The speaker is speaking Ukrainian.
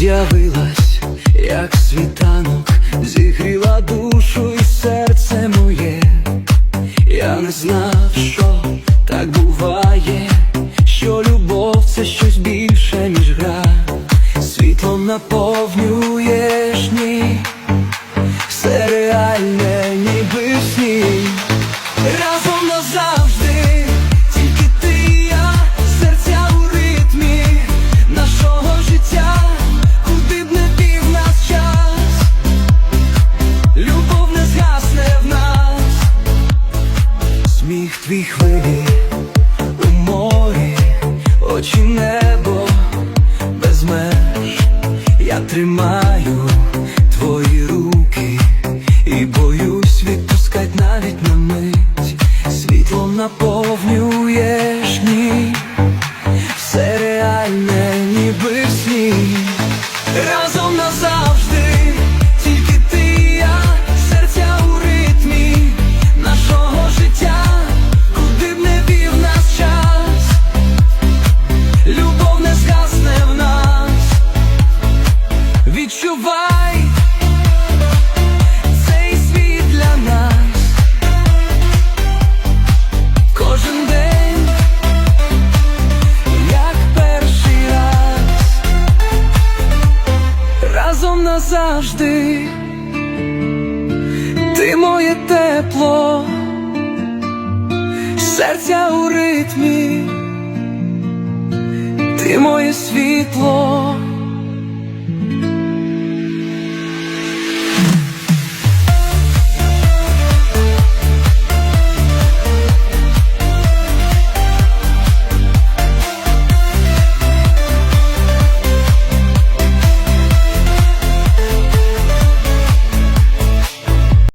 з'явилась, як світанок, зігріла душу і серце моє, я не знав, що так буває, що любов це щось більше. Сміх хвилі у морі, очі небо без меж, я тримаю твої руки і боюсь відпускать навіть на мить, світлом наповнюєш ні, все реальне, ніби сні, разом разом назавжди, ти моє тепло, серця у ритмі, ти моє світло.